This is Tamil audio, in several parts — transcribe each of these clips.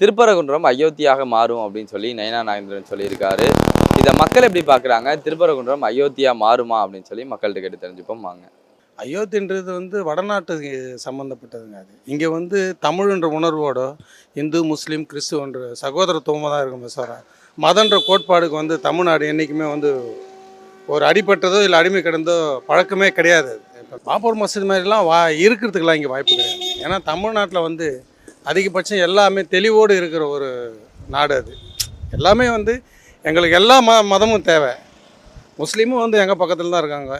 திருப்பரங்குன்றம் அயோத்தியாக மாறும் அப்படின்னு சொல்லி நயனா நாகேந்திரன் சொல்லியிருக்காரு. இதை மக்கள் எப்படி பார்க்குறாங்க? திருப்பரங்குன்றம் அயோத்தியா மாறுமா அப்படின்னு சொல்லி மக்கள்கிட்ட கேட்டு தெரிஞ்சுப்போம். வாங்க. அயோத்தின்றது வந்து வடநாட்டுக்கு சம்மந்தப்பட்டதுங்க அது. இங்கே வந்து தமிழ்ன்ற உணர்வோட இந்து முஸ்லீம் கிறிஸ்துவன்ற சகோதரத்துவமாக தான் இருக்கும் சார். மதன்ற கோட்பாடுக்கு வந்து தமிழ்நாடு என்றைக்குமே வந்து ஒரு அடிப்பட்டதோ இல்லை அடிமை கிடந்தோ பழக்கமே கிடையாது. இப்போ பாபூர் மசூதி மாதிரிலாம் வா இருக்கிறதுக்கெல்லாம் இங்கே வாய்ப்பு கிடையாது. ஏன்னா தமிழ்நாட்டில் வந்து அதிகபட்சம் எல்லாமே தெளிவோடு இருக்கிற ஒரு நாடு அது. எல்லாமே வந்து எங்களுக்கு எல்லா ம மதமும் தேவை. முஸ்லீமும் வந்து எங்கள் பக்கத்தில் தான் இருக்காங்க.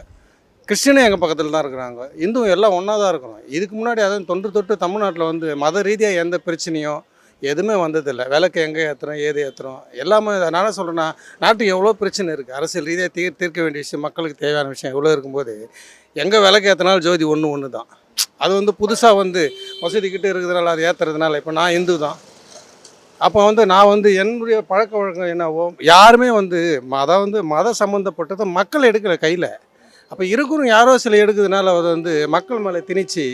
கிறிஸ்டினும் எங்கள் பக்கத்தில் தான் இருக்கிறாங்க. இந்துவும் எல்லாம் ஒன்றா தான் இருக்கிறோம் இதுக்கு முன்னாடி அதுவும் தொன்று தொட்டு தமிழ்நாட்டில் வந்து மத ரீதியாக எந்த பிரச்சனையும் எதுவுமே வந்ததில்லை. விளக்கு எங்கே ஏற்றுறோம் ஏது ஏற்றுறோம் எல்லாமே நான் என்ன சொல்கிறேன்னா நாட்டுக்கு எவ்வளோ பிரச்சனை இருக்குது அரசியல் ரீதியாக தீர் தீர்க்க வேண்டிய விஷயம் மக்களுக்கு தேவையான விஷயம் எவ்வளோ இருக்கும்போது எங்கே விளக்கு ஏற்றினாலும் ஜோதி ஒன்று ஒன்று தான் அது வந்து புதுசாக வந்து மசூதிக்கிட்ட இருக்கிறதுனால அது ஏற்றுறதுனால இப்போ நான் இந்து தான். அப்போ வந்து நான் வந்து என்னுடைய பழக்க வழக்கம் என்னவோ யாருமே வந்து மதம் வந்து மத சம்மந்தப்பட்டதை மக்கள் எடுக்கலை கையில். அப்போ இருக்கிறவங்க யாரோ சில எடுக்கிறதுனால அதை வந்து மக்கள் மேலே திணிச்சு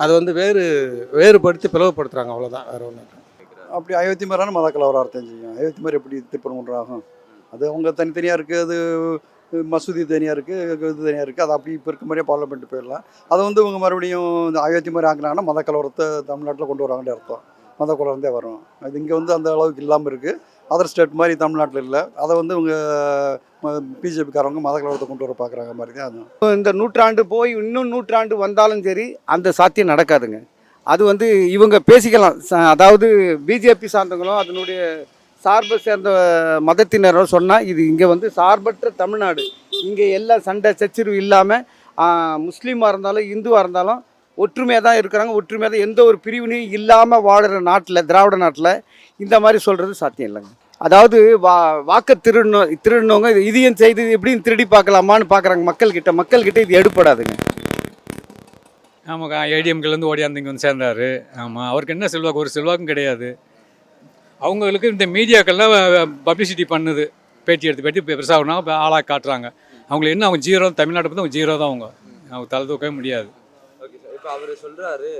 அதை வந்து வேறு வேறுபடுத்தி பிளவுபடுத்துகிறாங்க அவ்வளோதான் வேறு ஒன்று அப்படி அயோத்தி மாதிரியான மத கலவரம் அர்த்தம் செய்யும் அயோத்தி மாதிரி எப்படி திருப்பரங்குன்றம் ஒன்றாகும் அது அவங்க தனித்தனியாக இருக்குது அது மசூதி தனியாக இருக்குது இது தனியாக இருக்குது அது அப்படி இப்போ இருக்க மாதிரியே பார்லமெண்ட் போயிடலாம். அதை வந்து இவங்க மறுபடியும் இந்த அயோத்தி மாதிரி ஆக்குனாங்கன்னா மத கலவரத்தை தமிழ்நாட்டில் கொண்டு வராங்கன்னு அர்த்தம். மத வரும். அது இங்கே வந்து அந்த அளவுக்கு இல்லாமல் இருக்குது அதர் ஸ்டேட் மாதிரி தமிழ்நாட்டில் இல்லை. அதை வந்து இவங்க பிஜேபிக்காரவங்க மத கலவரத்தை கொண்டு வர பார்க்குறாங்க மாதிரி தான் அது இந்த நூற்றாண்டு போய் இன்னும் நூற்றாண்டு வந்தாலும் சரி அந்த சாத்தியம் நடக்காதுங்க. அது வந்து இவங்க பேசிக்கலாம். அதாவது பிஜேபி சார்ந்தவங்களும் அதனுடைய சார்பை சேர்ந்த மதத்தினரோ சொன்னால் இது இங்கே வந்து சார்பற்ற தமிழ்நாடு. இங்கே எல்லா சண்டை சச்சரவு இல்லாமல் முஸ்லீமாக இருந்தாலும் இந்துவாக இருந்தாலும் ஒற்றுமையாக தான் இருக்கிறாங்க. ஒற்றுமையாக தான் எந்த ஒரு பிரிவினையும் இல்லாமல் வாழ்கிற நாட்டில் திராவிட நாட்டில் இந்த மாதிரி சொல்கிறது சாத்தியம் இல்லைங்க. அதாவது வா வாக்க திருடணும் திருடினவங்க இது இதையும் செய்து எப்படியும் திருடி பார்க்கலாமான்னு பார்க்குறாங்க மக்கள்கிட்ட. மக்கள்கிட்ட இது எடுப்படாதுங்க ஆமாக்கா ஏடிஎம்கிலேருந்து ஓடியாந்து இங்கே வந்து சேர்ந்தாரு. ஆமாம் அவருக்கு என்ன செல்வாக்கு? ஒரு செல்வாக்கும் கிடையாது. அவங்களுக்கு இந்த மீடியாக்கள்லாம் பப்ளிசிட்டி பண்ணுது. பேட்டி எடுத்து பேட்டி பெருசாக ஆளாக காட்டுறாங்க. அவங்களுக்கு என்ன அவங்க ஜீரோ தமிழ்நாட்டை பற்றி அவங்க ஜீரோ தான் அவங்க. அவங்க தலை தூக்கவே முடியாது. Okay sir. இப்போ அவர் சொல்றாரு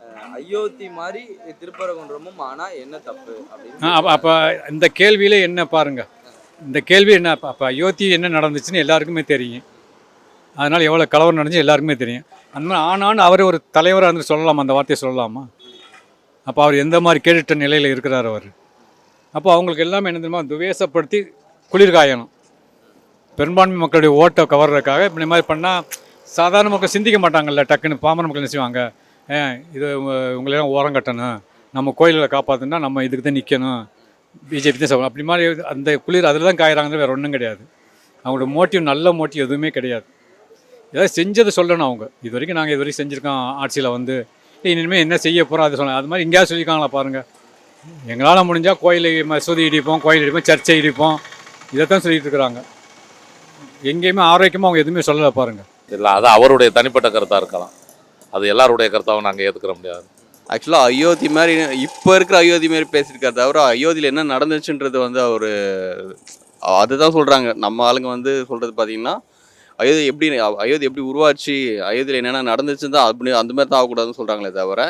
அஹ், அயோத்தி மாதிரி திருப்பரங்குன்றமும் ஆனா என்ன தப்பு அப்போ இந்த கேள்வியில என்ன பாருங்க. இந்த கேள்வி என்ன அப்போ அப்போ அயோத்தி என்ன நடந்துச்சுன்னு எல்லாருக்குமே தெரியும். அதனால் எவ்வளோ கலவரம் நடந்துச்சு எல்லாருக்குமே தெரியும். அந்த மாதிரி ஆனான்னு அவர் ஒரு தலைவராக இருந்து சொல்லலாமா? அந்த வார்த்தையை சொல்லலாமா? அப்போ அவர் எந்த மாதிரி கேட்டுட்ட நிலையில் இருக்கிறார் அவர்? அப்போ அவங்களுக்கு எல்லாமே என்ன தெரியுமா? துவேசப்படுத்தி குளிர்காயணும். பெரும்பான்மை மக்களுடைய ஓட்டை கவர்றதுக்காக இப்படி மாதிரி பண்ணால் சாதாரண மக்கள் சிந்திக்க மாட்டாங்கல்ல டக்குன்னு பாமர மக்கள் நினைச்சுவாங்க செய்வாங்க? ஏன் இது உங்களெல்லாம் ஓரம் கட்டணும். நம்ம கோயில்களை காப்பாற்றணும்னா நம்ம இதுக்கு தான் நிற்கணும் பிஜேபி தான் சொல்லணும் அப்படி மாதிரி அந்த குளிர் அதில் தான் காயறாங்க வேறு ஒன்றும் கிடையாது. அவங்களோட மோட்டிவ் நல்ல மோட்டிவ் எதுவுமே கிடையாது. ஏதாவது செஞ்சதை சொல்லணும் அவங்க. இது வரைக்கும் நாங்கள் இது வரைக்கும் செஞ்சுருக்கோம். ஆட்சியில் வந்து இனிமேல் என்ன செய்ய போகிறோம் அதை சொல்லணும் அது மாதிரி எங்கேயாவது சொல்லியிருக்காங்களா பாருங்கள் எங்களால் முடிஞ்சால் கோயில் மசூதி இடிப்போம் கோயில் இடிப்போம் சர்ச்சை இடிப்போம். இதைத்தான் சொல்லிட்டு இருக்கிறாங்க. எங்கேயுமே ஆரோக்கியமாக அவங்க எதுவுமே சொல்லலை பாருங்கள் இல்லை அது அவருடைய தனிப்பட்ட கருத்தாக இருக்கலாம். அது எல்லாருடைய கருத்தாகவும் நாங்கள் ஏற்றுக்கிற முடியாது. ஆக்சுவலாக அயோத்தி மாதிரி இப்போ இருக்கிற அயோத்தி மாதிரி பேசியிருக்காரு தவிர அயோத்தியில் என்ன நடந்துச்சுன்றது வந்து அவர் அதுதான் சொல்கிறாங்க நம்ம ஆளுங்க வந்து சொல்கிறது பார்த்தீங்கன்னா அயோத்தி எப்படி அயோத்தி எப்படி உருவாச்சு அயோத்தியில் என்னென்ன நடந்துச்சுன்னு தான் அப்படி அந்த மாதிரி தான் ஆகக்கூடாதுன்னு சொல்கிறாங்களே தவிர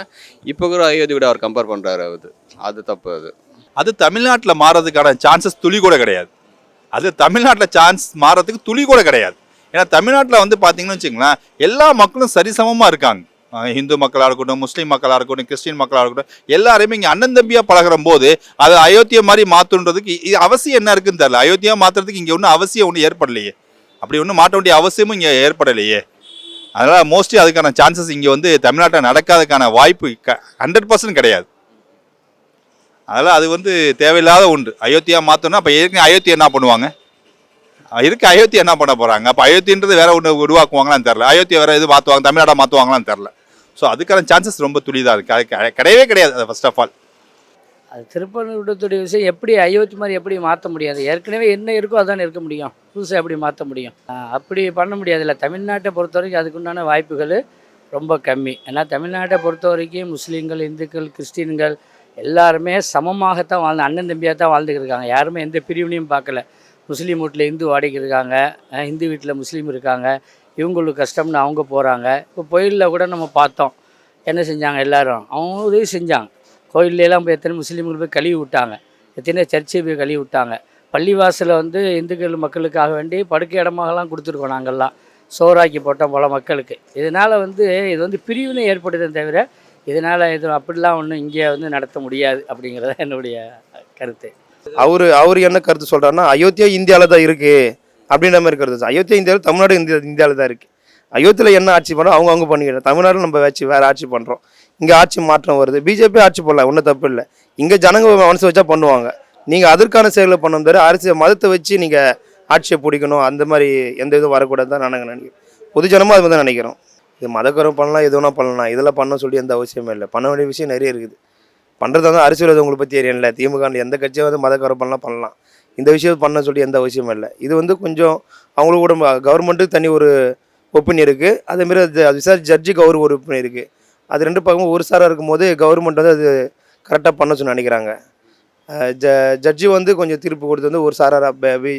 இப்போ கூட அயோத்தி விட அவர் கம்பேர் பண்ணுறாரு அது அது தப்பு அது. அது தமிழ்நாட்டில் மாறதுக்கான சான்சஸ் துளி கூட கிடையாது. அது தமிழ்நாட்டில் சான்ஸ் மாறதுக்கு துளி கூட கிடையாது. ஏன்னா தமிழ்நாட்டில் வந்து பார்த்தீங்கன்னு வச்சுங்களேன் எல்லா மக்களும் சரிசமமாக இருக்காங்க. ஹிந்து இந்து மக்களாக இருக்கட்டும் முஸ்லீம் மக்களாக இருக்கட்டும் கிறிஸ்டின் மக்களாக இருக்கட்டும் எல்லாருமே இங்கே அண்ணன் தம்பியாக பழகிற போது அதை அயோத்தியை மாதிரி மாற்றுன்றதுக்கு இது அவசியம் என்ன இருக்குன்னு தெரியல. அயோத்தியா மாற்றுறதுக்கு இங்கே ஒன்றும் அவசியம் ஒன்றும் ஏற்படலையே. அப்படி ஒன்றும் மாற்ற வேண்டிய அவசியமும் இங்கே ஏற்படலையே. அதனால் மோஸ்ட்லி அதுக்கான சான்சஸ் இங்கே வந்து தமிழ்நாட்டில் நடக்காததுக்கான வாய்ப்பு க ஹண்ட்ரட் பர்சன்ட் கிடையாது. அதனால் அது வந்து தேவையில்லாத ஒன்று. அயோத்தியா மாற்றோன்னா அப்போ ஏற்கனவே அயோத்தி என்ன பண்ணுவாங்க? அஹ் இருக்கு அயோத்தி என்ன பண்ண போகிறாங்க அப்போ அயோத்தின்றது வேற ஒன்று உருவாக்குவாங்களான்னு தெரில அயோத்தியை வேறு இது மாற்றுவாங்க தமிழ்நாடா மாற்றுவாங்களான்னு தெரில ஸோ அதுக்கான சான்சஸ் ரொம்ப துளிதாக இருக்குது அது கிடையவே கிடையாது அது ஃபர்ஸ்ட் ஆஃப் ஆல் அது திருப்பணியுடைய விஷயம் எப்படி அயோத்தி மாதிரி எப்படி மாற்ற முடியாது? ஏற்கனவே என்ன இருக்கோ அதான் இருக்க முடியும். புதுசாக எப்படி மாற்ற முடியும்? அப்படி பண்ண முடியாதுல்ல. தமிழ்நாட்டை பொறுத்த வரைக்கும் அதுக்குண்டான வாய்ப்புகள் ரொம்ப கம்மி. ஏன்னா தமிழ்நாட்டை பொறுத்த வரைக்கும் முஸ்லீம்கள் இந்துக்கள் கிறிஸ்டின்கள் எல்லாருமே சமமாகத்தான் வாழ்ந்து அண்ணன் தம்பியாக தான் வாழ்ந்துக்கிட்டு இருக்காங்க. யாருமே எந்த பிரிவினையும் பார்க்கல. முஸ்லீம் வீட்டில் இந்து வாடகைக்கு இருக்காங்க. இந்து வீட்டில் முஸ்லீம் இருக்காங்க. இவங்களுக்கு கஷ்டம்னு அவங்க போகிறாங்க இப்போ கோயிலில் கூட நம்ம பார்த்தோம். என்ன செஞ்சாங்க எல்லோரும்? அவங்க உதவி செஞ்சாங்க. கோயிலெலாம் போய் எத்தனை முஸ்லீம்கள் போய் கழுவி விட்டாங்க. எத்தனை சர்ச்சை போய் கழுவி விட்டாங்க. பள்ளிவாசலில் வந்து இந்துக்கள் மக்களுக்காக வேண்டி படுக்கை இடமாகலாம் கொடுத்துருக்கோம் நாங்கள்லாம். சோறாக்கி போட்டோம் பல மக்களுக்கு. இதனால் வந்து இது வந்து பிரிவினை ஏற்படுதே தவிர இதனால் இது அப்படிலாம் ஒன்றும் இங்கே வந்து நடத்த முடியாது அப்படிங்கிறத என்னுடைய கருத்து. அவர் அவர் என்ன கருத்து சொல்கிறாருன்னா அயோத்தியா இந்தியாவில் தான் இருக்குது அப்படின்ற மாதிரி கருத்து. அயோத்தியா இந்தியாவில் தமிழ்நாடு இந்தியா இந்தியாவில் தான் இருக்குது அயோத்தியில் என்ன ஆட்சி பண்ணுறோம் அவங்க அவங்க பண்ணிக்கிறோம் தமிழ்நாடு நம்ம வச்சு வேறு ஆட்சி பண்ணுறோம் இங்கே ஆட்சி மாற்றம் வருது. பிஜேபி ஆட்சி போடலாம் ஒன்றும் தப்பு இல்லை. இங்கே ஜனங்க மனசு வச்சா பண்ணுவாங்க. நீங்கள் அதற்கான செயல்களை பண்ணும் தவிர அரசியல் மதத்தை வச்சு நீங்கள் ஆட்சியை பிடிக்கணும் அந்த மாதிரி எந்த இதுவும் வரக்கூடாது தான் நாங்கள் நினைக்கிறோம். பொதுஜனமும் அது மாதிரி தான் நினைக்கிறோம். இது மதக்கரம் பண்ணலாம் எது வேணா பண்ணலாம். இதெல்லாம் பண்ண சொல்லி எந்த அவசியமே இல்லை. பண்ண வேண்டிய விஷயம் நிறைய இருக்குது. பண்ணுறது வந்து அரசியல் உங்களை பற்றி தெரியல திமுக எந்த கட்சியும் வந்து மதக்கரம் பண்ணலாம் பண்ணலாம். இந்த விஷயம் பண்ண சொல்லி எந்த அவசியமும் இல்லை. இது வந்து கொஞ்சம் அவங்களுக்கு கூட கவர்மெண்ட்டுக்கு தனி ஒரு ஒப்பீனியன் இருக்குது அதேமாரி அது அது விசாரி ஜட்ஜுக்கு அவர் ஒரு ஒப்பீனியன் இருக்குது அது ரெண்டு பக்கமும் ஒரு சாராக இருக்கும்போது கவர்மெண்ட் வந்து அது கரெக்டாக பண்ண சொல்லி நினைக்கிறாங்க. ஜ ஜட்ஜி வந்து கொஞ்சம் தீர்ப்பு கொடுத்து வந்து ஒரு சாராரா பேபி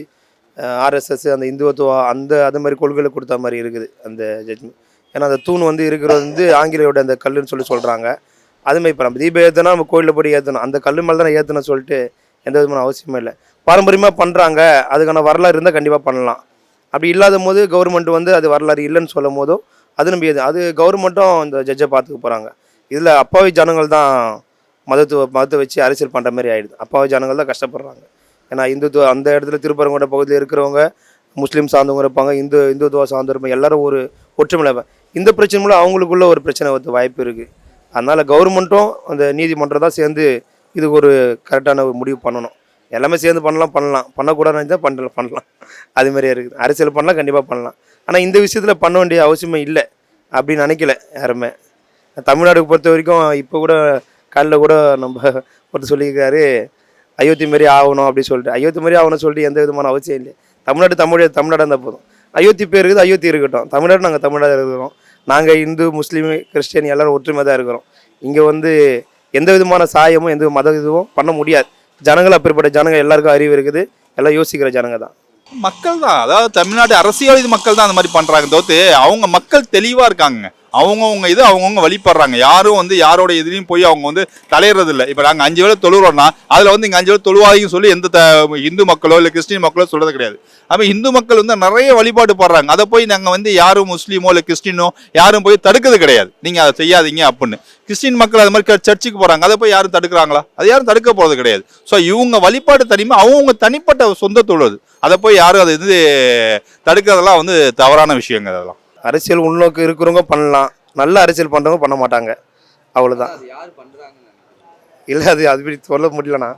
ஆர்எஸ்எஸ் அந்த இந்துத்துவம் அந்த அது மாதிரி கொள்கைகளை கொடுத்த மாதிரி இருக்குது அந்த ஜட்ஜ்மெண்ட் ஏன்னா அந்த தூண் வந்து இருக்கிறது வந்து ஆங்கிலேயோட அந்த கல்லுன்னு சொல்லி சொல்கிறாங்க அதுமாதிரி இப்போ நம்ம தீபம் ஏற்றினா நம்ம கோயிலில் போய் ஏற்றணும் அந்த கல் மேலே தான் ஏற்றணும் சொல்லிட்டு எந்த விதமான அவசியமே இல்லை. பாரம்பரியமாக பண்ணுறாங்க அதுக்கான வரலாறு இருந்தால் கண்டிப்பாக பண்ணலாம். அப்படி இல்லாத போது கவர்மெண்ட் வந்து அது வரலாறு இல்லைன்னு சொல்லும் போதும் அது நம்ம அது கவர்மெண்ட்டும் இந்த ஜட்ஜை பார்த்துக்க போகிறாங்க இதில் அப்பாவி ஜனங்கள் தான் மதத்துவ மதத்தை வச்சு அரசியல் பண்ணுற மாதிரி ஆகிடுது அப்பாவி ஜனங்கள் தான் கஷ்டப்படுறாங்க. ஏன்னா இந்துத்துவ அந்த இடத்துல திருப்பரங்கோட பகுதியில் இருக்கிறவங்க முஸ்லீம் சார்ந்தவங்க இருப்பாங்க இந்து இந்துத்துவ சார்ந்தவங்க எல்லாரும் ஒரு ஒற்றுமையில் இந்த பிரச்சனை மூலம் அவங்களுக்குள்ள ஒரு பிரச்சனை வந்து வாய்ப்பு இருக்குது அதனால் கவர்மெண்ட்டும் அந்த நீதிமன்றம் தான் சேர்ந்து இதுக்கு ஒரு கரெக்டான ஒரு முடிவு பண்ணணும். எல்லாமே சேர்ந்து பண்ணலாம் பண்ணலாம். பண்ணக்கூடாதுன்னு தான் பண்ணலாம் பண்ணலாம். அது மாதிரியே இருக்குது. அரசியல் பண்ணலாம் கண்டிப்பாக பண்ணலாம். ஆனால் இந்த விஷயத்தில் பண்ண வேண்டிய அவசியமே இல்லை. அப்படின்னு நினைக்கல யாருமே. தமிழ்நாடுக்கு பொறுத்த வரைக்கும் இப்போ கூட காலையில் கூட நம்ம ஒருத்தர் சொல்லியிருக்காரு அயோத்தி மாரி ஆகணும் அப்படி சொல்லிட்டு. அயோத்தி மாரி ஆகணும்னு சொல்லிட்டு எந்த விதமான அவசியம் இல்லை. தமிழ்நாடு தமிழ் தமிழ்நாடு இருந்தால் போதும். அயோத்தி பேர் இருக்குது அயோத்தி இருக்கட்டும். தமிழ்நாடு நாங்கள் தமிழ்நாடாக இருக்கிறோம். நாங்கள் இந்து முஸ்லீம் கிறிஸ்டியன் எல்லாரும் ஒற்றுமை தான் இருக்கிறோம். இங்கே வந்து எந்த விதமான சாயமும் எந்த மத இதுவும் பண்ண முடியாது. ஜனங்கள் அப்படிப்பட்ட ஜனங்கள் எல்லாருக்கும் அறிவு இருக்குது. எல்லாம் யோசிக்கிற ஜனங்க தான். மக்கள் தான். அதாவது தமிழ்நாடு அரசியல் மக்கள் தான் அந்த மாதிரி பண்ணுறாங்க தோத்து அவங்க மக்கள் தெளிவாக இருக்காங்க. அவங்கவுங்க இது அவங்கவுங்க வழிபடுறாங்க. யாரும் வந்து யாரோட எதிரையும் போய் அவங்க வந்து தலையிறது இல்லை இப்போ நாங்கள் அஞ்சு வேலை தொழுகிறோம்னா அதில் வந்து இங்கே அஞ்சு வேலை தொழுவாதின்னு சொல்லி எந்த த- இந்து மக்களோ இல்லை கிறிஸ்டின் மக்களோ சொல்கிறது கிடையாது. அப்போ இந்து மக்கள் வந்து நிறைய வழிபாடு படுறாங்க அதை போய் நாங்கள் வந்து யாரும் முஸ்லீமோ இல்லை கிறிஸ்டினோ யாரும் போய் தடுக்கிறது கிடையாது. நீங்கள் அதை செய்யாதீங்க அப்படின்னு. கிறிஸ்டின் மக்கள் அது மாதிரி சர்ச்சுக்கு போகிறாங்க அதை போய் யாரும் தடுக்கிறாங்களா? அது யாரும் தடுக்க போகிறது கிடையாது. ஸோ இவங்க வழிபாடு தனிமை அவங்கவுங்க தனிப்பட்ட சொந்த தொழுவது அதை. போய் யாரும் அதை இது தடுக்கிறதெல்லாம் வந்து தவறான விஷயங்க அதெல்லாம். அரசியல் உள்நோக்கு இருக்கிறவங்க பண்ணலாம். நல்ல அரசியல் பண்ணுறவங்க பண்ண மாட்டாங்க. அவ்வளோதான் இல்லை அது அது இப்படி சொல்ல முடியலண்ணா.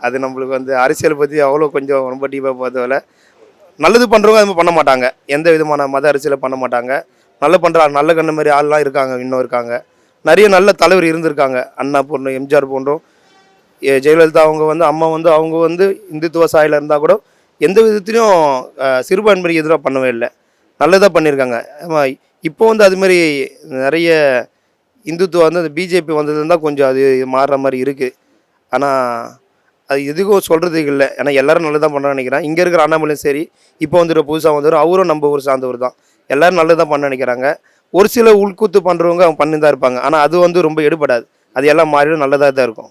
அது நம்மளுக்கு வந்து அரசியல் பற்றி அவ்வளோ கொஞ்சம் ரொம்ப டீப்பாக பார்த்ததில்ல நல்லது பண்ணுறவங்க அது மாதிரி பண்ண மாட்டாங்க. எந்த விதமான மத அரசியலை பண்ண மாட்டாங்க. நல்ல பண்ணுற நல்ல கண்ணு மாதிரி ஆள்லாம் இருக்காங்க இன்னும் இருக்காங்க. நிறைய நல்ல தலைவர் இருந்திருக்காங்க. அண்ணா போன்ற எம்ஜிஆர் போன்றோம் ஜெயலலிதா அவங்க வந்து அம்மா வந்து அவங்க வந்து இந்துத்துவ சாயில் இருந்தால் கூட எந்த விதத்துலையும் சிறுபான்மைக்கு எதிராக பண்ணவே இல்லை. நல்லதாக பண்ணியிருக்காங்க இப்போ வந்து அதுமாரி நிறைய இந்துத்துவம் வந்து அந்த பிஜேபி வந்ததுல தான் கொஞ்சம் அது மாறுற மாதிரி இருக்குது ஆனால் அது எதுக்கும் சொல்கிறதுக்கு இல்லை. ஏன்னா எல்லோரும் நல்லதாக பண்ண நினைக்கிறேன் இங்கே இருக்கிற அண்ணாமலையும் சரி இப்போ வந்துட்டு புதுசாக வந்துடும் அவரும் நம்ம ஊர் சார்ந்தவர் தான். எல்லோரும் நல்லதாக பண்ண நினைக்கிறாங்க. ஒரு சில உள்கூத்து பண்ணுறவங்க அவங்க பண்ணி தான் இருப்பாங்க. ஆனால் அது வந்து ரொம்ப எடுபடாது. அது எல்லாம் மாறிடும் நல்லதாக தான் இருக்கும்.